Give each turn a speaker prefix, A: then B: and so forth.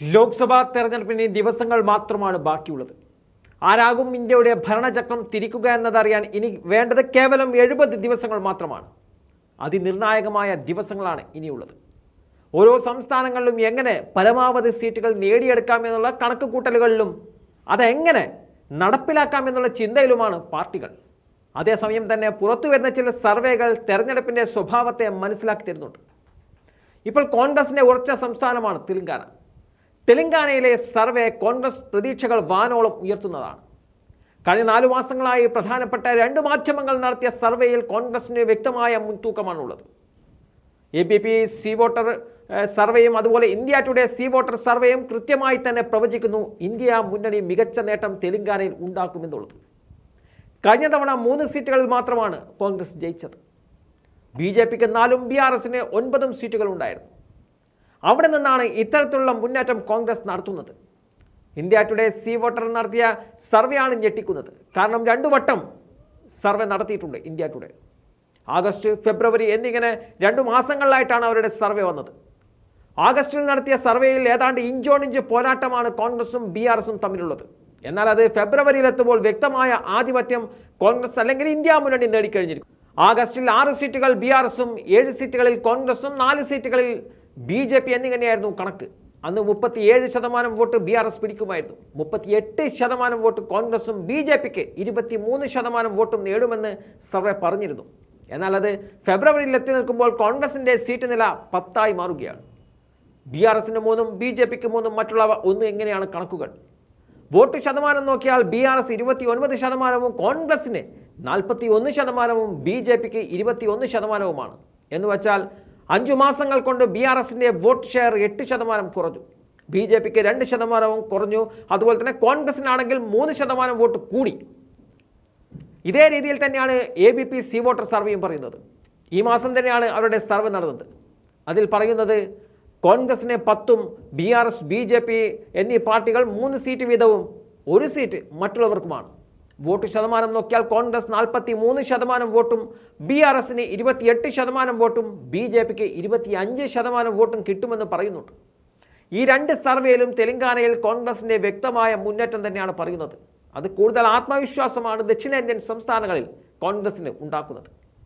A: ലോക്സഭാ തെരഞ്ഞെടുപ്പിന് ദിവസങ്ങൾ മാത്രമാണ് ബാക്കിയുള്ളത്. ആരാകും ഇന്ത്യയുടെ ഭരണചക്രം തിരിക്കുക എന്നതറിയാൻ ഇനി വേണ്ടത് കേവലം എഴുപത് ദിവസങ്ങൾ മാത്രമാണ്. അതിനിർണായകമായ ദിവസങ്ങളാണ് ഇനിയുള്ളത്. ഓരോ സംസ്ഥാനങ്ങളിലും എങ്ങനെ പരമാവധി സീറ്റുകൾ നേടിയെടുക്കാമെന്നുള്ള കണക്കുകൂട്ടലുകളിലും അതെങ്ങനെ നടപ്പിലാക്കാമെന്നുള്ള ചിന്തയിലുമാണ് പാർട്ടികൾ. അതേസമയം തന്നെ പുറത്തു വരുന്ന ചില സർവേകൾ തെരഞ്ഞെടുപ്പിന്റെ സ്വഭാവത്തെ മനസ്സിലാക്കി തരുന്നുണ്ട്. ഇപ്പോൾ കോൺഗ്രസിന്റെ ഉറച്ച സംസ്ഥാനമാണ് തെലങ്കാന. തെലങ്കാനയിലെ സർവേ കോൺഗ്രസ് പ്രതീക്ഷകൾ വാനോളം ഉയർത്തുന്നതാണ്. കഴിഞ്ഞ നാലു മാസങ്ങളായി പ്രധാനപ്പെട്ട രണ്ട് മാധ്യമങ്ങൾ നടത്തിയ സർവേയിൽ കോൺഗ്രസിന് വ്യക്തമായ മുൻതൂക്കമാണുള്ളത്. A B P C voter സർവേയും അതുപോലെ ഇന്ത്യ ടുഡേ സി വോട്ടർ സർവേയും കൃത്യമായി തന്നെ പ്രവചിക്കുന്നു. ഇന്ത്യ മുന്നണി മികച്ച നേട്ടം തെലങ്കാനയിൽ ഉണ്ടാക്കുമെന്നുള്ളത്. കഴിഞ്ഞ തവണ മൂന്ന് സീറ്റുകളിൽ മാത്രമാണ് കോൺഗ്രസ് ജയിച്ചത്. ബി ജെ പിക്ക് നാലും ബി ആർ എസിന് ഒൻപതും സീറ്റുകൾ ഉണ്ടായിരുന്നു അവിടെ നിന്നാണ് ഇത്തരത്തിലുള്ള മുന്നേറ്റം കോൺഗ്രസ് നടത്തുന്നത്. ഇന്ത്യ ടുഡേ സി വോട്ടർ നടത്തിയ സർവേയാണ് ഞെട്ടിക്കുന്നത്. കാരണം രണ്ടു വട്ടം സർവേ നടത്തിയിട്ടുണ്ട് ഇന്ത്യ ടുഡേ ആഗസ്റ്റ് ഫെബ്രുവരി എന്നിങ്ങനെ രണ്ടു മാസങ്ങളിലായിട്ടാണ് അവരുടെ സർവേ വന്നത്. ആഗസ്റ്റിൽ നടത്തിയ സർവേയിൽ ഏതാണ്ട് ഇഞ്ചോടിഞ്ച് പോരാട്ടമാണ് കോൺഗ്രസും ബി ആർ എസും തമ്മിലുള്ളത്. എന്നാൽ അത് ഫെബ്രുവരിയിലെത്തുമ്പോൾ വ്യക്തമായ ആധിപത്യം കോൺഗ്രസ് അല്ലെങ്കിൽ ഇന്ത്യ മുന്നണി നേടിക്കഴിഞ്ഞിരിക്കും. ആഗസ്റ്റിൽ ആറ് സീറ്റുകൾ ബി ആർ എസും ഏഴ് സീറ്റുകളിൽ കോൺഗ്രസും നാല് സീറ്റുകളിൽ ബി ജെ പി എന്നിങ്ങനെയായിരുന്നു കണക്ക്. അന്ന് മുപ്പത്തിയേഴ് ശതമാനം വോട്ട് ബി ആർ എസ് പിടിക്കുമായിരുന്നു. മുപ്പത്തിയെട്ട് ശതമാനം വോട്ട് കോൺഗ്രസും ബി ജെ പിക്ക് ഇരുപത്തിമൂന്ന് ശതമാനം വോട്ടും നേടുമെന്ന് സർവേ പറഞ്ഞിരുന്നു. എന്നാൽ അത് ഫെബ്രുവരിയിൽ എത്തി നിൽക്കുമ്പോൾ കോൺഗ്രസിന്റെ സീറ്റ് നില പത്തായി മാറുകയാണ്. ബി ആർ എസിന് മൂന്നും ബി ജെ പിക്ക് മൂന്നും മറ്റുള്ളവ ഒന്ന് എങ്ങനെയാണ് കണക്കുകൾ? വോട്ട് ശതമാനം നോക്കിയാൽ ബി ആർ എസ് ഇരുപത്തി ഒൻപത് ശതമാനവും കോൺഗ്രസിന് നാൽപ്പത്തി ഒന്ന് ശതമാനവും ബി ജെ പിക്ക് ഇരുപത്തി ഒന്ന് ശതമാനവുമാണ്. എന്ന് വച്ചാൽ അഞ്ചു മാസങ്ങൾ കൊണ്ട് ബി ആർ എസിന്റെ വോട്ട് ഷെയർ എട്ട് ശതമാനം കുറഞ്ഞു. ബി ജെ പിക്ക് രണ്ട് ശതമാനവും കുറഞ്ഞു. അതുപോലെ തന്നെ കോൺഗ്രസിനാണെങ്കിൽ മൂന്ന് ശതമാനം വോട്ട് കൂടി. ഇതേ രീതിയിൽ തന്നെയാണ് A B P C voter സർവേയും പറയുന്നത്. ഈ മാസം തന്നെയാണ് അവരുടെ സർവേ നടന്നത്. അതിൽ പറയുന്നത് കോൺഗ്രസിന് പത്തും B R S B J P എന്നീ പാർട്ടികൾ മൂന്ന് സീറ്റ് വീതവും ഒരു സീറ്റ് മറ്റുള്ളവർക്കുമാണ്. വോട്ട് ശതമാനം നോക്കിയാൽ കോൺഗ്രസ് നാൽപ്പത്തി മൂന്ന് ശതമാനം വോട്ടും ബി ആർ എസിന് ഇരുപത്തിയെട്ട് ശതമാനം വോട്ടും ബി ജെ പിക്ക് ഇരുപത്തി അഞ്ച് ശതമാനം വോട്ടും കിട്ടുമെന്ന് പറയുന്നുണ്ട്. ഈ രണ്ട് സർവേയിലും തെലങ്കാനയിൽ കോൺഗ്രസിന്റെ വ്യക്തമായ മുന്നേറ്റം തന്നെയാണ് പറയുന്നത്. അത് കൂടുതൽ ആത്മവിശ്വാസമാണ് ദക്ഷിണേന്ത്യൻ സംസ്ഥാനങ്ങളിൽ കോൺഗ്രസിന് ഉണ്ടാക്കുന്നത്.